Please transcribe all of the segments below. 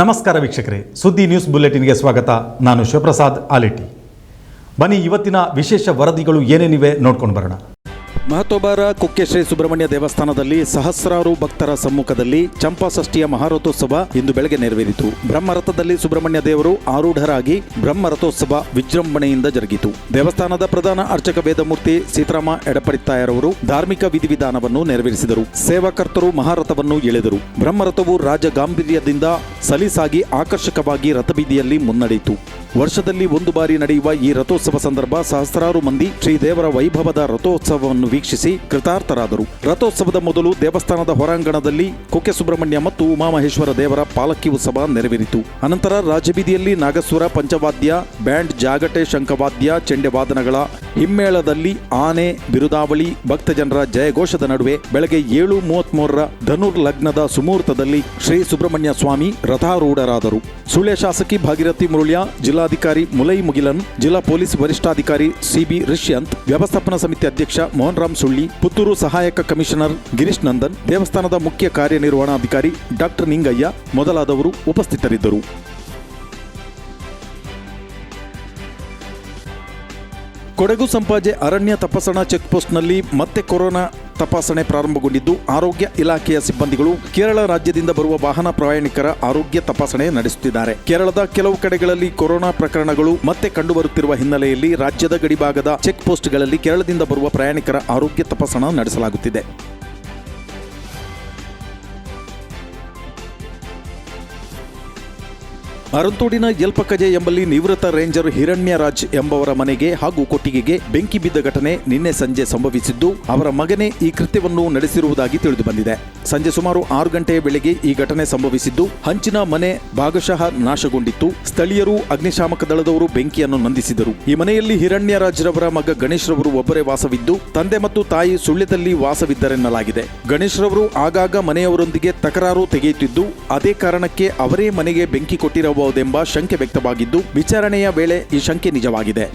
ನಮಸ್ಕಾರ ವೀಕ್ಷಕರೇ, ಸುದ್ದಿ ನ್ಯೂಸ್ ಬುಲೆಟಿನ್ಗೆ ಸ್ವಾಗತ. ನಾನು ಶಿವಪ್ರಸಾದ್ ಆಲಿಟಿ. ಬನ್ನಿ, ಇವತ್ತಿನ ವಿಶೇಷ ವರದಿಗಳು ಏನೇನಿವೆ ನೋಡ್ಕೊಂಡು ಬರೋಣ. ಮಹತೋಬಾರ ಕುಕ್ಕೆ ಶ್ರೀ ಸುಬ್ರಹ್ಮಣ್ಯ ದೇವಸ್ಥಾನದಲ್ಲಿ ಸಹಸ್ರಾರು ಭಕ್ತರ ಸಮ್ಮುಖದಲ್ಲಿ ಚಂಪಾಷಷ್ಠಿಯ ಮಹಾರಥೋತ್ಸವ ಇಂದು ಬೆಳಗ್ಗೆ ನೆರವೇರಿತು. ಬ್ರಹ್ಮರಥದಲ್ಲಿ ಸುಬ್ರಹ್ಮಣ್ಯ ದೇವರು ಆರೂಢರಾಗಿ ಬ್ರಹ್ಮರಥೋತ್ಸವ ವಿಜೃಂಭಣೆಯಿಂದ ಜರುಗಿತು. ದೇವಸ್ಥಾನದ ಪ್ರಧಾನ ಅರ್ಚಕ ವೇದಮೂರ್ತಿ ಸೀತಾರಾಮ ಎಡಪಡಿತ್ತಾಯರವರು ಧಾರ್ಮಿಕ ವಿಧಿವಿಧಾನವನ್ನು ನೆರವೇರಿಸಿದರು. ಸೇವಾಕರ್ತರು ಮಹಾರಥವನ್ನು ಎಳೆದರು. ಬ್ರಹ್ಮರಥವು ರಾಜ ಗಾಂಭೀರ್ಯದಿಂದ ಸಲೀಸಾಗಿ ಆಕರ್ಷಕವಾಗಿ ರಥಬೀದಿಯಲ್ಲಿ ಮುನ್ನಡೆಯಿತು. ವರ್ಷದಲ್ಲಿ ಒಂದು ಬಾರಿ ನಡೆಯುವ ಈ ರಥೋತ್ಸವ ಸಂದರ್ಭ ಸಹಸ್ರಾರು ಮಂದಿ ಶ್ರೀದೇವರ ವೈಭವದ ರಥೋತ್ಸವವನ್ನು ವೀಕ್ಷಿಸಿ ಕೃತಾರ್ಥರಾದರು. ರಥೋತ್ಸವದ ಮೊದಲು ದೇವಸ್ಥಾನದ ಹೊರಾಂಗಣದಲ್ಲಿ ಕುಕ್ಕೆ ಸುಬ್ರಹ್ಮಣ್ಯ ಮತ್ತು ಉಮಾಮಹೇಶ್ವರ ದೇವರ ಪಾಲಕ್ಕಿ ಉತ್ಸವ ನೆರವೇರಿತು. ಅನಂತರ ರಾಜಬೀದಿಯಲ್ಲಿ ನಾಗಸ್ವರ ಪಂಚವಾದ್ಯ, ಬ್ಯಾಂಡ್ ಜಾಗಟೆ, ಶಂಖವಾದ್ಯ, ಚೆಂಡೆವಾದನಗಳ ಹಿಮ್ಮೇಳದಲ್ಲಿ ಆನೆ, ಬಿರುದಾವಳಿ, ಭಕ್ತಜನರ ಜಯಘೋಷದ ನಡುವೆ ಬೆಳಗ್ಗೆ ಏಳು ಮೂವತ್ಮೂರರ ಧನುರ್ ಲಗ್ನದ ಸುಮುಹೂರ್ತದಲ್ಲಿ ಶ್ರೀ ಸುಬ್ರಹ್ಮಣ್ಯ ಸ್ವಾಮಿ ರಥಾರೂಢರಾದರು. ಸುಳ್ಯ ಶಾಸಕಿ ಭಾಗೀರಥಿ ಮುರುಳ್ಯ ಜಿಲ್ಲಾಧಿಕಾರಿ ಮುಲೈ ಮುಗಿಲನ್, ಜಿಲ್ಲಾ ಪೊಲೀಸ್ ವರಿಷ್ಠಾಧಿಕಾರಿ ಸಿಬಿ ರಿಷ್ಯಂತ್, ವ್ಯವಸ್ಥಾಪನಾ ಸಮಿತಿ ಅಧ್ಯಕ್ಷ ಮೋಹನ್ ರಾಮ್ ಸುಳ್ಳಿ, ಪುತ್ತೂರು ಸಹಾಯಕ ಕಮಿಷನರ್ ಗಿರೀಶ್ ನಂದನ್, ದೇವಸ್ಥಾನದ ಮುಖ್ಯ ಕಾರ್ಯನಿರ್ವಹಣಾಧಿಕಾರಿ ಡಾಕ್ಟರ್ ನಿಂಗಯ್ಯ ಮೊದಲಾದವರು ಉಪಸ್ಥಿತರಿದ್ದರು. ಕೊಡಗು ಸಂಪಾಜೆ ಅರಣ್ಯ ತಪಾಸಣಾ ಚೆಕ್ಪೋಸ್ಟ್ನಲ್ಲಿ ಮತ್ತೆ ಕೊರೋನಾ ತಪಾಸಣೆ ಪ್ರಾರಂಭಗೊಂಡಿದ್ದು, ಆರೋಗ್ಯ ಇಲಾಖೆಯ ಸಿಬ್ಬಂದಿಗಳು ಕೇರಳ ರಾಜ್ಯದಿಂದ ಬರುವ ವಾಹನ ಪ್ರಯಾಣಿಕರ ಆರೋಗ್ಯ ತಪಾಸಣೆ ನಡೆಸುತ್ತಿದ್ದಾರೆ. ಕೇರಳದ ಕೆಲವು ಕಡೆಗಳಲ್ಲಿ ಕೊರೋನಾ ಪ್ರಕರಣಗಳು ಮತ್ತೆ ಕಂಡುಬರುತ್ತಿರುವ ಹಿನ್ನೆಲೆಯಲ್ಲಿ ರಾಜ್ಯದ ಗಡಿಭಾಗದ ಚೆಕ್ ಪೋಸ್ಟ್ಗಳಲ್ಲಿ ಕೇರಳದಿಂದ ಬರುವ ಪ್ರಯಾಣಿಕರ ಆರೋಗ್ಯ ತಪಾಸಣಾ ನಡೆಸಲಾಗುತ್ತಿದೆ. ಅರಂತೋಡಿನ ಯಲ್ಪಕಜೆ ಎಂಬಲ್ಲಿ ನಿವೃತ್ತ ರೇಂಜರ್ ಹಿರಣ್ಯರಾಜ್ ಎಂಬವರ ಮನೆಗೆ ಹಾಗೂ ಕೊಟ್ಟಿಗೆಗೆ ಬೆಂಕಿ ಬಿದ್ದ ಘಟನೆ ನಿನ್ನೆ ಸಂಜೆ ಸಂಭವಿಸಿದ್ದು, ಅವರ ಮಗನೇ ಈ ಕೃತ್ಯವನ್ನು ನಡೆಸಿರುವುದಾಗಿ ತಿಳಿದು ಬಂದಿದೆ ಸಂಜೆ ಸುಮಾರು ಆರು ಗಂಟೆಯ ವೇಳೆಗೆ ಈ ಘಟನೆ ಸಂಭವಿಸಿದ್ದು, ಹಂಚಿನ ಮನೆ ಭಾಗಶಃ ನಾಶಗೊಂಡಿತ್ತು. ಸ್ಥಳೀಯರು ಅಗ್ನಿಶಾಮಕ ದಳದವರು ಬೆಂಕಿಯನ್ನು ನಂದಿಸಿದರು. ಈ ಮನೆಯಲ್ಲಿ ಹಿರಣ್ಯರಾಜ್ರವರ ಮಗ ಗಣೇಶ್ ರವರು ಒಬ್ಬರೇ ವಾಸವಿದ್ದು, ತಂದೆ ಮತ್ತು ತಾಯಿ ಸುಳ್ಳ್ಯದಲ್ಲಿ ವಾಸವಿದ್ದರೆನ್ನಲಾಗಿದೆ. ಗಣೇಶ್ ರವರು ಆಗಾಗ ಮನೆಯವರೊಂದಿಗೆ ತಕರಾರು ತೆಗೆಯುತ್ತಿದ್ದು, ಅದೇ ಕಾರಣಕ್ಕೆ ಅವರೇ ಮನೆಗೆ ಬೆಂಕಿ ಕೊಟ್ಟಿರಬಹುದೆಂಬ ಶಂಕೆ ವ್ಯಕ್ತವಾಗಿದ್ದು, ವಿಚಾರಣೆಯ ವೇಳೆ ಈ ಶಂಕೆ ನಿಜವಾಗಿದೆ.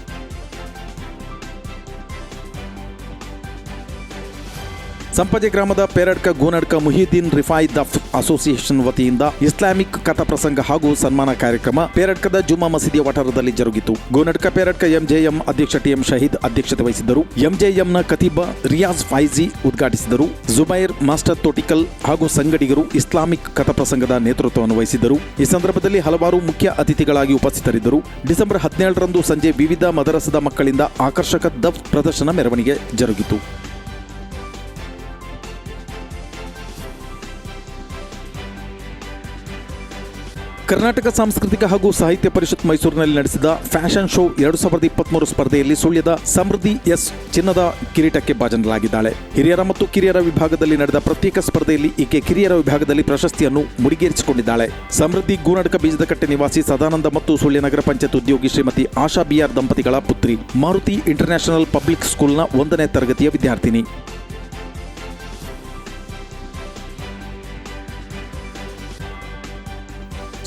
ಸಂಪಜೆ ಗ್ರಾಮದ ಪೇರಡ್ಕ ಗೋನಡ್ಕ ಮುಹಿದ್ದೀನ್ ರಿಫಾಯ್ ದಫ್ ಅಸೋಸಿಯೇಷನ್ ವತಿಯಿಂದ ಇಸ್ಲಾಮಿಕ್ ಕಥಾ ಪ್ರಸಂಗ ಹಾಗೂ ಸನ್ಮಾನ ಕಾರ್ಯಕ್ರಮ ಪೇರಡ್ಕದ ಜುಮಾ ಮಸೀದಿಯ ವಠಾರದಲ್ಲಿ ಜರುಗಿತು. ಗೋನಡ್ಕ ಪೇರಡ್ಕ ಎಂಜೆಎಂ ಅಧ್ಯಕ್ಷ ಟಿಎಂ ಶಹೀದ್ ಅಧ್ಯಕ್ಷತೆ ವಹಿಸಿದ್ದರು. ಎಂಜೆಎಂನ ಕತೀಬ ರಿಯಾಜ್ ಫೈಜಿ ಉದ್ಘಾಟಿಸಿದರು. ಜುಬೈರ್ ಮಾಸ್ಟರ್ ತೋಟಿಕಲ್ ಹಾಗೂ ಸಂಗಡಿಗರು ಇಸ್ಲಾಮಿಕ್ ಕಥಾ ಪ್ರಸಂಗದ ನೇತೃತ್ವವನ್ನು ವಹಿಸಿದ್ದರು. ಈ ಸಂದರ್ಭದಲ್ಲಿ ಹಲವಾರು ಮುಖ್ಯ ಅತಿಥಿಗಳಾಗಿ ಉಪಸ್ಥಿತರಿದ್ದರು. ಡಿಸೆಂಬರ್ ಹದಿನೇಳರಂದು ಸಂಜೆ ವಿವಿಧ ಮದರಸದ ಮಕ್ಕಳಿಂದ ಆಕರ್ಷಕ ದಫ್ ಪ್ರದರ್ಶನ ಮೆರವಣಿಗೆ ಜರುಗಿತು. ಕರ್ನಾಟಕ ಸಾಂಸ್ಕೃತಿಕ ಹಾಗೂ ಸಾಹಿತ್ಯ ಪರಿಷತ್ ಮೈಸೂರಿನಲ್ಲಿ ನಡೆಸಿದ ಫ್ಯಾಷನ್ ಶೋ ಎರಡು ಸಾವಿರದ ಇಪ್ಪತ್ಮೂರು ಸ್ಪರ್ಧೆಯಲ್ಲಿ ಸುಳ್ಯದ ಸಮೃದ್ಧಿ ಎಸ್ ಚಿನ್ನದ ಕಿರೀಟಕ್ಕೆ ಭಾಜನರಾಗಿದ್ದಾಳೆ. ಹಿರಿಯರ ಮತ್ತು ಕಿರಿಯರ ವಿಭಾಗದಲ್ಲಿ ನಡೆದ ಪ್ರತ್ಯೇಕ ಸ್ಪರ್ಧೆಯಲ್ಲಿ ಈಕೆ ಕಿರಿಯರ ವಿಭಾಗದಲ್ಲಿ ಪ್ರಶಸ್ತಿಯನ್ನು ಮುಡಿಗೇರಿಸಿಕೊಂಡಿದ್ದಾಳೆ. ಸಮೃದ್ಧಿ ಗೂನಡ್ಕ ಬೀಜದಕಟ್ಟೆ ನಿವಾಸಿ ಸದಾನಂದ ಮತ್ತು ಸುಳ್ಯ ನಗರ ಪಂಚಾಯತ್ ಉದ್ಯೋಗಿ ಶ್ರೀಮತಿ ಆಶಾ ಬಿಆರ್ ದಂಪತಿಗಳ ಪುತ್ರಿ ಮಾರುತಿ ಇಂಟರ್ನ್ಯಾಷನಲ್ ಪಬ್ಲಿಕ್ ಸ್ಕೂಲ್ನ ಒಂದನೇ ತರಗತಿಯ ವಿದ್ಯಾರ್ಥಿನಿ.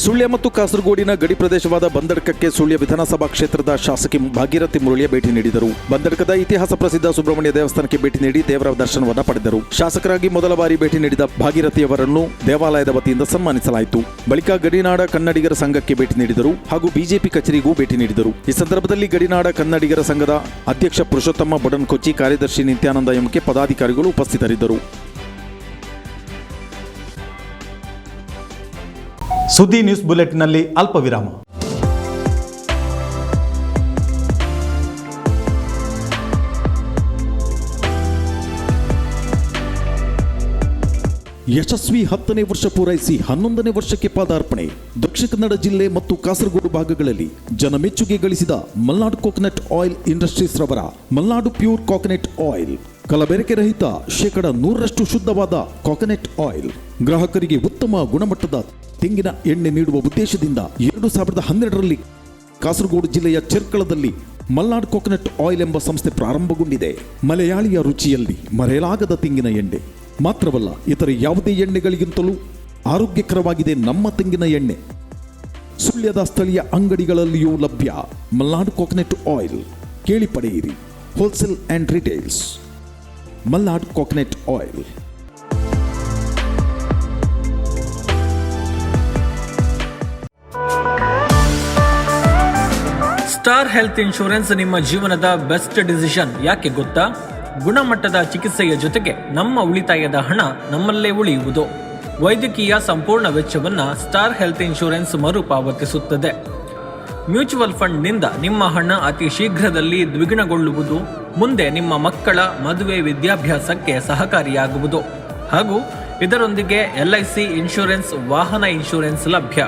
ಸುಳ್ಯ ಮತ್ತು ಕಾಸರಗೋಡಿನ ಗಡಿ ಪ್ರದೇಶವಾದ ಬಂದಡ್ಕಕ್ಕೆ ಸುಳ್ಯ ವಿಧಾನಸಭಾ ಕ್ಷೇತ್ರದ ಶಾಸಕಿ ಭಾಗೀರಥಿ ಮುರಳಿಯ ಭೇಟಿ ನೀಡಿದರು. ಬಂದಡ್ಕದ ಇತಿಹಾಸ ಪ್ರಸಿದ್ಧ ಸುಬ್ರಹ್ಮಣ್ಯ ದೇವಸ್ಥಾನಕ್ಕೆ ಭೇಟಿ ನೀಡಿ ದೇವರ ದರ್ಶನವನ್ನು ಪಡೆದರು. ಶಾಸಕರಾಗಿ ಮೊದಲ ಬಾರಿ ಭೇಟಿ ನೀಡಿದ ಭಾಗೀರಥಿಯವರನ್ನು ದೇವಾಲಯದ ವತಿಯಿಂದ ಸನ್ಮಾನಿಸಲಾಯಿತು. ಬಳಿಕ ಗಡಿನಾಡ ಕನ್ನಡಿಗರ ಸಂಘಕ್ಕೆ ಭೇಟಿ ನೀಡಿದರು ಹಾಗೂ ಬಿಜೆಪಿ ಕಚೇರಿಗೂ ಭೇಟಿ ನೀಡಿದರು. ಈ ಸಂದರ್ಭದಲ್ಲಿ ಗಡಿನಾಡ ಕನ್ನಡಿಗರ ಸಂಘದ ಅಧ್ಯಕ್ಷ ಪುರುಷೋತ್ತಮ ಬಡನ್ಕೊಚ್ಚಿ, ಕಾರ್ಯದರ್ಶಿ ನಿತ್ಯಾನಂದ ಎಂಕೆ, ಪದಾಧಿಕಾರಿಗಳು ಉಪಸ್ಥಿತರಿದ್ದರು. ಸುದ್ದಿ ನ್ಯೂಸ್ ಬುಲೆಟ್ನಲ್ಲಿ ಅಲ್ಪ ವಿರಾಮ ಯಶಸ್ವಿ ಹತ್ತನೇ ವರ್ಷ ಪೂರೈಸಿ ಹನ್ನೊಂದನೇ ವರ್ಷಕ್ಕೆ ಪಾದಾರ್ಪಣೆ. ದಕ್ಷಿಣ ಕನ್ನಡ ಜಿಲ್ಲೆ ಮತ್ತು ಕಾಸರಗೋಡು ಭಾಗಗಳಲ್ಲಿ ಜನಮೆಚ್ಚುಗೆ ಗಳಿಸಿದ ಮಲ್ನಾಡು ಕೋಕೋನಟ್ ಆಯಿಲ್ ಇಂಡಸ್ಟ್ರೀಸ್ ರವರ ಮಲ್ನಾಡು ಪ್ಯೂರ್ ಕೋಕೋನಟ್ ಆಯಿಲ್. ಕಲಬೆರಕೆ ರಹಿತ ಶೇಕಡ ನೂರರಷ್ಟು ಶುದ್ಧವಾದ ಕೋಕೋನಟ್ ಆಯಿಲ್. ಗ್ರಾಹಕರಿಗೆ ಉತ್ತಮ ಗುಣಮಟ್ಟದ ತೆಂಗಿನ ಎಣ್ಣೆ ನೀಡುವ ಉದ್ದೇಶದಿಂದ ಎರಡು ಸಾವಿರದ ಹನ್ನೆರಡರಲ್ಲಿ ಕಾಸರಗೋಡು ಜಿಲ್ಲೆಯ ಚೆರ್ಕಳದಲ್ಲಿ ಮಲ್ನಾಡ್ ಕೋಕೋನಟ್ ಆಯಿಲ್ ಎಂಬ ಸಂಸ್ಥೆ ಪ್ರಾರಂಭಗೊಂಡಿದೆ. ಮಲಯಾಳಿಯ ರುಚಿಯಲ್ಲಿ ಮರೆಯಲಾಗದ ತೆಂಗಿನ ಎಣ್ಣೆ. ಮಾತ್ರವಲ್ಲ, ಇತರ ಯಾವುದೇ ಎಣ್ಣೆಗಳಿಗಿಂತಲೂ ಆರೋಗ್ಯಕರವಾಗಿದೆ ನಮ್ಮ ತೆಂಗಿನ ಎಣ್ಣೆ. ಸುಳ್ಯದ ಸ್ಥಳೀಯ ಅಂಗಡಿಗಳಲ್ಲಿಯೂ ಲಭ್ಯ. Malnad coconut oil. ಕೇಳಿ ಪಡೆಯಿರಿ. Wholesale and retails Malnad coconut oil. Star health insurance ನಿಮ್ಮ ಜೀವನದ ಬೆಸ್ಟ್ ಡಿಸಿಷನ್. ಯಾಕೆ ಗೊತ್ತಾ? ಗುಣಮಟ್ಟದ ಚಿಕಿತ್ಸೆಯ ಜೊತೆಗೆ ನಮ್ಮ ಉಳಿತಾಯದ ಹಣ ನಮ್ಮಲ್ಲೇ ಉಳಿಯುವುದು. ವೈದ್ಯಕೀಯ ಸಂಪೂರ್ಣ ವೆಚ್ಚವನ್ನ ಸ್ಟಾರ್ ಹೆಲ್ತ್ ಇನ್ಶೂರೆನ್ಸ್ ಮರುಪಾವತಿಸುತ್ತದೆ. ಮ್ಯೂಚುವಲ್ ಫಂಡ್ನಿಂದ ನಿಮ್ಮ ಹಣ ಅತಿ ಶೀಘ್ರದಲ್ಲಿ ದ್ವಿಗುಣಗೊಳ್ಳುವುದು. ಮುಂದೆ ನಿಮ್ಮ ಮಕ್ಕಳ ಮದುವೆ ವಿದ್ಯಾಭ್ಯಾಸಕ್ಕೆ ಸಹಕಾರಿಯಾಗುವುದು. ಹಾಗೂ ಇದರೊಂದಿಗೆ ಎಲ್ಐಸಿ ಇನ್ಶೂರೆನ್ಸ್ ವಾಹನ ಇನ್ಶೂರೆನ್ಸ್ ಲಭ್ಯ.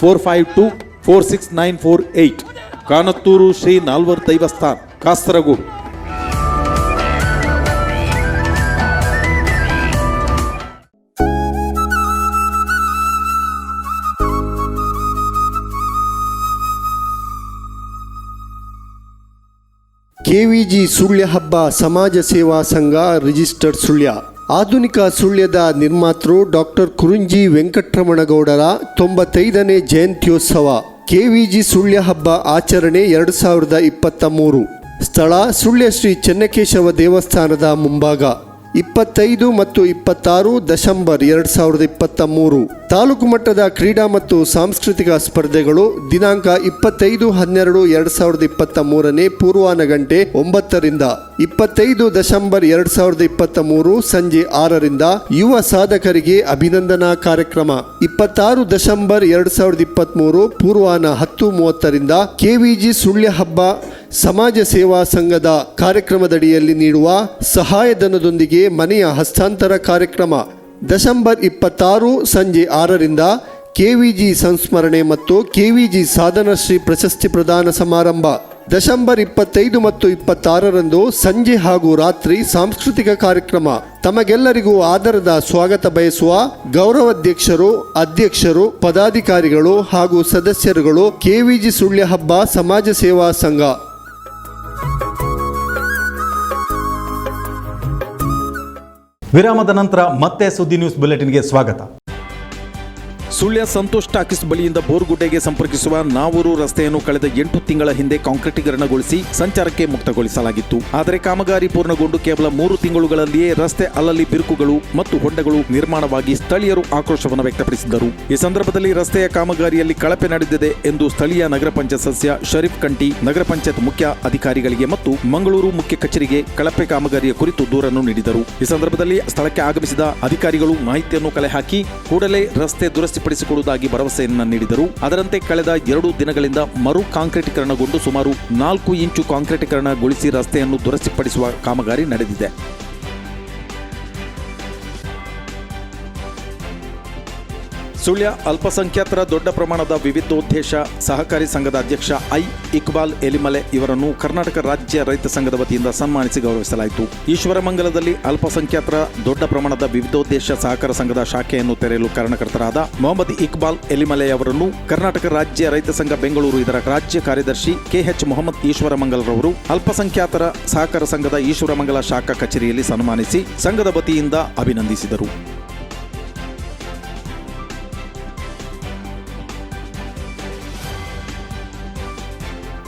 four five two four six nine four eight Kanathur Shri Nalvar ದೈವಸ್ಥಾನ್ Kasaragod KVG Sullia ಹಬ್ಬ ಸಮಾಜ ಸೇವಾ ಸಂಘ ರಿಜಿಸ್ಟರ್ಡ್ ಸುಳ್ಯ ಆಧುನಿಕ ಸುಳ್ಯದ ನಿರ್ಮಾತೃ ಡಾಕ್ಟರ್ ಕುರುಂಜಿ ವೆಂಕಟರಮಣಗೌಡರ ತೊಂಬತ್ತೈದನೇ ಜಯಂತ್ಯೋತ್ಸವ. ಕೆವಿಜಿ ಸುಳ್ಯ ಹಬ್ಬ ಆಚರಣೆ ಎರಡು ಸಾವಿರದ ಇಪ್ಪತ್ತ ಮೂರು. ಸ್ಥಳ ಸುಳ್ಯ ಶ್ರೀ ಚೆನ್ನಕೇಶವ ದೇವಸ್ಥಾನದ ಮುಂಭಾಗ. ಇಪ್ಪತ್ತೈದು ಮತ್ತು ಇಪ್ಪತ್ತಾರು ಡಿಸೆಂಬರ್ ಎರಡು ಸಾವಿರದ ಇಪ್ಪತ್ತ ಮೂರು ತಾಲೂಕು ಮಟ್ಟದ ಕ್ರೀಡಾ ಮತ್ತು ಸಾಂಸ್ಕೃತಿಕ ಸ್ಪರ್ಧೆಗಳು ದಿನಾಂಕ ಇಪ್ಪತ್ತೈದು ಹನ್ನೆರಡು ಎರಡು ಸಾವಿರದ ಇಪ್ಪತ್ತ ಮೂರನೇ ಪೂರ್ವಾನ ಗಂಟೆ ಒಂಬತ್ತರಿಂದ. ಇಪ್ಪತ್ತೈದು ಡಿಸೆಂಬರ್ ಎರಡು ಸಾವಿರದ ಇಪ್ಪತ್ತ ಮೂರು ಸಂಜೆ ಆರರಿಂದ ಯುವ ಸಾಧಕರಿಗೆ ಅಭಿನಂದನಾ ಕಾರ್ಯಕ್ರಮ. ಇಪ್ಪತ್ತಾರು ಡಿಸೆಂಬರ್ ಎರಡು ಸಾವಿರದ ಇಪ್ಪತ್ತ್ ಮೂರು ಪೂರ್ವಾನ ಹತ್ತು ಮೂವತ್ತರಿಂದ ಕೆವಿಜಿ ಸುಳ್ಯ ಹಬ್ಬ ಸಮಾಜ ಸೇವಾ ಸಂಘದ ಕಾರ್ಯಕ್ರಮದಡಿಯಲ್ಲಿ ನೀಡುವ ಸಹಾಯಧನದೊಂದಿಗೆ ಮನೆಯ ಹಸ್ತಾಂತರ ಕಾರ್ಯಕ್ರಮ. ಡಿಸೆಂಬರ್ ಇಪ್ಪತ್ತಾರು ಸಂಜೆ ಆರರಿಂದ ಕೆವಿಜಿ ಸಂಸ್ಮರಣೆ ಮತ್ತು ಕೆವಿಜಿ ಸಾಧನಶ್ರೀ ಪ್ರಶಸ್ತಿ ಪ್ರದಾನ ಸಮಾರಂಭ. ಡಿಸೆಂಬರ್ ಇಪ್ಪತ್ತೈದು ಮತ್ತು ಇಪ್ಪತ್ತಾರರಂದು ಸಂಜೆ ಹಾಗೂ ರಾತ್ರಿ ಸಾಂಸ್ಕೃತಿಕ ಕಾರ್ಯಕ್ರಮ. ತಮಗೆಲ್ಲರಿಗೂ ಆದರದ ಸ್ವಾಗತ ಬಯಸುವ ಗೌರವಾಧ್ಯಕ್ಷರು, ಅಧ್ಯಕ್ಷರು, ಪದಾಧಿಕಾರಿಗಳು ಹಾಗೂ ಸದಸ್ಯರುಗಳು ಕೆವಿಜಿ ಸುಳ್ಯ ಹಬ್ಬ ಸಮಾಜ ಸೇವಾ ಸಂಘ. ವಿರಾಮದ ನಂತರ ಮತ್ತೆ ಸುದ್ದಿ ನ್ಯೂಸ್ ಬುಲೆಟಿನ್ಗೆ ಸ್ವಾಗತ. ಸುಳ್ಯ ಸಂತೋಷ್ ಟಾಕೀಸ್ ಬಳಿಯಿಂದ ಬೋರ್ಗುಡ್ಡೆಗೆ ಸಂಪರ್ಕಿಸುವ ನಾವೂರು ರಸ್ತೆಯನ್ನು ಕಳೆದ ಎಂಟು ತಿಂಗಳ ಹಿಂದೆ ಕಾಂಕ್ರೀಟೀಕರಣಗೊಳಿಸಿ ಸಂಚಾರಕ್ಕೆ ಮುಕ್ತಗೊಳಿಸಲಾಗಿತ್ತು. ಆದರೆ ಕಾಮಗಾರಿ ಪೂರ್ಣಗೊಂಡು ಕೇವಲ ಮೂರು ತಿಂಗಳುಗಳಲ್ಲಿಯೇ ರಸ್ತೆ ಅಲ್ಲಲ್ಲಿ ಬಿರುಕುಗಳು ಮತ್ತು ಹೊಂಡಗಳು ನಿರ್ಮಾಣವಾಗಿ ಸ್ಥಳೀಯರು ಆಕ್ರೋಶವನ್ನು ವ್ಯಕ್ತಪಡಿಸಿದ್ದರು. ಈ ಸಂದರ್ಭದಲ್ಲಿ ರಸ್ತೆಯ ಕಾಮಗಾರಿಯಲ್ಲಿ ಕಳಪೆ ನಡೆದಿದೆ ಎಂದು ಸ್ಥಳೀಯ ನಗರ ಪಂಚಾಯತ್ ಸದಸ್ಯ ಶರೀಫ್ ಕಂಟಿ, ನಗರ ಪಂಚಾಯತ್ ಮುಖ್ಯ ಅಧಿಕಾರಿಗಳಿಗೆ ಮತ್ತು ಮಂಗಳೂರು ಮುಖ್ಯ ಕಚೇರಿಗೆ ಕಳಪೆ ಕಾಮಗಾರಿಯ ಕುರಿತು ದೂರನ್ನು ನೀಡಿದರು. ಈ ಸಂದರ್ಭದಲ್ಲಿ ಸ್ಥಳಕ್ಕೆ ಆಗಮಿಸಿದ ಅಧಿಕಾರಿಗಳು ಮಾಹಿತಿಯನ್ನು ಕಲೆ ಹಾಕಿ ಕೂಡಲೇ ರಸ್ತೆ ದುರಸ್ತಿಪಡಿಸಿಕೊಡುವುದಾಗಿ ಭರವಸೆಯನ್ನ ನೀಡಿದರು. ಅದರಂತೆ ಕಳೆದ ಎರಡು ದಿನಗಳಿಂದ ಮರು ಕಾಂಕ್ರೀಟೀಕರಣಗೊಂಡು ಸುಮಾರು ನಾಲ್ಕು ಇಂಚು ಕಾಂಕ್ರೀಟೀಕರಣಗೊಳಿಸಿ ರಸ್ತೆಯನ್ನು ದುರಸ್ತಿಪಡಿಸುವ ಕಾಮಗಾರಿ ನಡೆದಿದೆ. ಸುಳ್ಯ ಅಲ್ಪಸಂಖ್ಯಾತರ ದೊಡ್ಡ ಪ್ರಮಾಣದ ವಿವಿಧೋದ್ದೇಶ ಸಹಕಾರಿ ಸಂಘದ ಅಧ್ಯಕ್ಷ ಐ ಇಕ್ಬಾಲ್ ಎಲಿಮಲೆ ಇವರನ್ನು ಕರ್ನಾಟಕ ರಾಜ್ಯ ರೈತ ಸಂಘದ ವತಿಯಿಂದ ಸನ್ಮಾನಿಸಿ ಗೌರವಿಸಲಾಯಿತು. ಈಶ್ವರಮಂಗಲದಲ್ಲಿ ಅಲ್ಪಸಂಖ್ಯಾತರ ದೊಡ್ಡ ಪ್ರಮಾಣದ ವಿವಿಧೋದ್ದೇಶ ಸಹಕಾರ ಸಂಘದ ಶಾಖೆಯನ್ನು ತೆರೆಯಲು ಕಾರಣಕರ್ತರಾದ ಮೊಹಮ್ಮದ್ ಇಕ್ಬಾಲ್ ಎಲಿಮಲೆ ಅವರನ್ನು ಕರ್ನಾಟಕ ರಾಜ್ಯ ರೈತ ಸಂಘ ಬೆಂಗಳೂರು, ಇದರ ರಾಜ್ಯ ಕಾರ್ಯದರ್ಶಿ ಕೆಎಚ್ ಮೊಹಮ್ಮದ್ ಈಶ್ವರಮಂಗಲರವರು ಅಲ್ಪಸಂಖ್ಯಾತರ ಸಹಕಾರ ಸಂಘದ ಈಶ್ವರಮಂಗಲ ಶಾಖಾ ಕಚೇರಿಯಲ್ಲಿ ಸನ್ಮಾನಿಸಿ ಸಂಘದ ವತಿಯಿಂದ ಅಭಿನಂದಿಸಿದರು.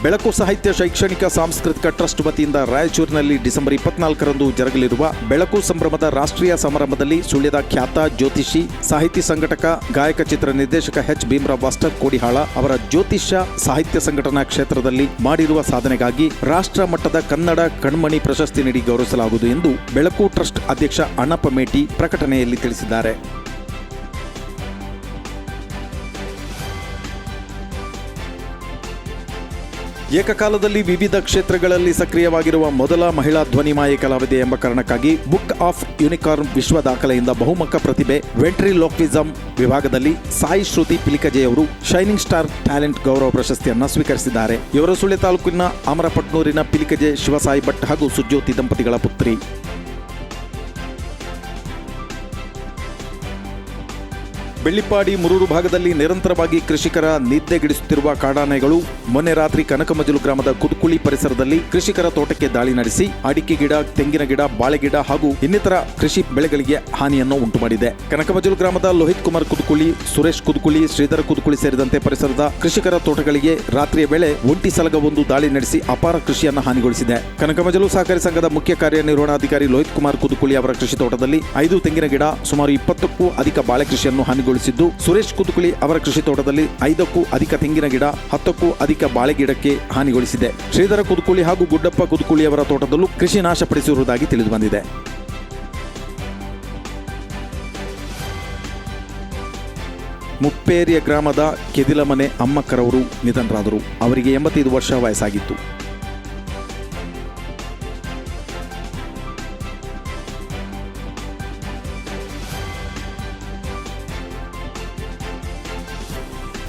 ಬೆಳಕು ಸಾಹಿತ್ಯ ಶೈಕ್ಷಣಿಕ ಸಾಂಸ್ಕೃತಿಕ ಟ್ರಸ್ಟ್ ವತಿಯಿಂದ ರಾಯಚೂರಿನಲ್ಲಿ ಡಿಸೆಂಬರ್ ಇಪ್ಪತ್ನಾಲ್ಕರಂದು ಜರುಗಲಿರುವ ಬೆಳಕು ಸಂಭ್ರಮದ ರಾಷ್ಟ್ರೀಯ ಸಮಾರಂಭದಲ್ಲಿ ಸುಳ್ಯದ ಖ್ಯಾತ ಜ್ಯೋತಿಷಿ, ಸಾಹಿತಿ ಸಂಘಟಕ, ಗಾಯಕ ಚಿತ್ರ ನಿರ್ದೇಶಕ ಎಚ್. ಭೀಮರಾವ್ ವಾಸ್ಟರ್ ಕೋಡಿಹಾಳ ಅವರ ಜ್ಯೋತಿಷ್ಯ ಸಾಹಿತ್ಯ ಸಂಘಟನಾ ಕ್ಷೇತ್ರದಲ್ಲಿ ಮಾಡಿರುವ ಸಾಧನೆಗಾಗಿ ರಾಷ್ಟ್ರ ಮಟ್ಟದ ಕನ್ನಡ ಕಣ್ಮಣಿ ಪ್ರಶಸ್ತಿ ನೀಡಿ ಗೌರವಿಸಲಾಗುವುದು ಎಂದು ಬೆಳಕು ಟ್ರಸ್ಟ್ ಅಧ್ಯಕ್ಷ ಅಣ್ಣಪ್ಪ ಮೇಟಿ ಪ್ರಕಟಣೆಯಲ್ಲಿ ತಿಳಿಸಿದ್ದಾರೆ. ಏಕಕಾಲದಲ್ಲಿ ವಿವಿಧ ಕ್ಷೇತ್ರಗಳಲ್ಲಿ ಸಕ್ರಿಯವಾಗಿರುವ ಮೊದಲ ಮಹಿಳಾ ಧ್ವನಿಮಾಯಿ ಕಲಾವಿದೆ ಎಂಬ ಕಾರಣಕ್ಕಾಗಿ ಬುಕ್ ಆಫ್ ಯುನಿಕಾರ್ನ್ ವಿಶ್ವ ದಾಖಲೆಯಿಂದ ಬಹುಮುಖ ಪ್ರತಿಭೆ ವೆಂಟ್ರಿಲೋಕ್ವಿಸಂ ವಿಭಾಗದಲ್ಲಿ ಸಾಯಿ ಶ್ರುತಿ ಪಿಲಿಕಜೆ ಅವರು ಶೈನಿಂಗ್ ಸ್ಟಾರ್ ಟ್ಯಾಲೆಂಟ್ ಗೌರವ ಪ್ರಶಸ್ತಿಯನ್ನು ಸ್ವೀಕರಿಸಿದ್ದಾರೆ. ಇವರು ಸುಳ್ಯ ತಾಲೂಕಿನ ಅಮರಪಟ್ನೂರಿನ ಪಿಲಿಕಜೆ ಶಿವಸಾಯಿ ಭಟ್ ಹಾಗೂ ಸುಜ್ಯೋತಿ ದಂಪತಿಗಳ ಪುತ್ರಿ. ಬೆಳ್ಳಿಪ್ಪಾಡಿ ಮುರೂರು ಭಾಗದಲ್ಲಿ ನಿರಂತರವಾಗಿ ಕೃಷಿಕರ ನಿದ್ದೆಗಿಡಿಸುತ್ತಿರುವ ಕಾಡಾನೆಗಳು ಮೊನ್ನೆ ರಾತ್ರಿ ಕನಕಮಜಲು ಗ್ರಾಮದ ಕುದುಕುಳಿ ಪರಿಸರದಲ್ಲಿ ಕೃಷಿಕರ ತೋಟಕ್ಕೆ ದಾಳಿ ನಡೆಸಿ ಅಡಿಕೆ ಗಿಡ, ತೆಂಗಿನ ಗಿಡ, ಬಾಳೆ ಗಿಡ ಹಾಗೂ ಇನ್ನಿತರ ಕೃಷಿ ಬೆಳೆಗಳಿಗೆ ಹಾನಿಯನ್ನು ಉಂಟು ಮಾಡಿದೆ ಕನಕಮಜಲು ಗ್ರಾಮದ ಲೋಹಿತ್ ಕುಮಾರ್ ಕುದುಕುಳಿ ಸುರೇಶ್ ಕುದುಕುಳಿ ಶ್ರೀಧರ ಕುದುಕುಳಿ ಸೇರಿದಂತೆ ಪರಿಸರದ ಕೃಷಿಕರ ತೋಟಗಳಿಗೆ ರಾತ್ರಿಯ ವೇಳೆ ಒಂಟಿ ಸಲಗವೊಂದು ದಾಳಿ ನಡೆಸಿ ಅಪಾರ ಕೃಷಿಯನ್ನು ಹಾನಿಗೊಳಿಸಿದೆ. ಕನಕಮಜಲು ಸಹಕಾರಿ ಸಂಘದ ಮುಖ್ಯ ಕಾರ್ಯನಿರ್ವಹಣಾಧಿಕಾರಿ ಲೋಹಿತ್ ಕುಮಾರ್ ಕುದುಕುಳಿ ಅವರ ಕೃಷಿ ತೋಟದಲ್ಲಿ ಐದು ತೆಂಗಿನ ಗಿಡ, ಸುಮಾರು ಇಪ್ಪತ್ತಕ್ಕೂ ಅಧಿಕ ಬಾಳೆ ಕೃಷಿಯನ್ನು ಹಾನಿಗೊಳಿಸಿದ್ದು ಸುರೇಶ್ ಕುದುಕುಳಿ ಅವರ ಕೃಷಿ ತೋಟದಲ್ಲಿ ಐದಕ್ಕೂ ಅಧಿಕ ತೆಂಗಿನ ಗಿಡ, ಹತ್ತಕ್ಕೂ ಅಧಿಕ ಬಾಳೆ ಗಿಡಕ್ಕೆ ಹಾನಿಗೊಳಿಸಿದೆ. ಶ್ರೀಧರ ಕುದುಕುಳಿ ಹಾಗೂ ಗುಡ್ಡಪ್ಪ ಕುದುಕುಳಿ ಅವರ ತೋಟದಲ್ಲೂ ಕೃಷಿ ನಾಶಪಡಿಸಿರುವುದಾಗಿ ತಿಳಿದುಬಂದಿದೆ. ಮುಪ್ಪೇರಿಯ ಗ್ರಾಮದ ಕೆದಿಲಮನೆ ಅಮ್ಮಕ್ಕರವರು ನಿಧನರಾದರು. ಅವರಿಗೆ ಎಂಬತ್ತೈದು ವರ್ಷ ವಯಸ್ಸಾಗಿತ್ತು.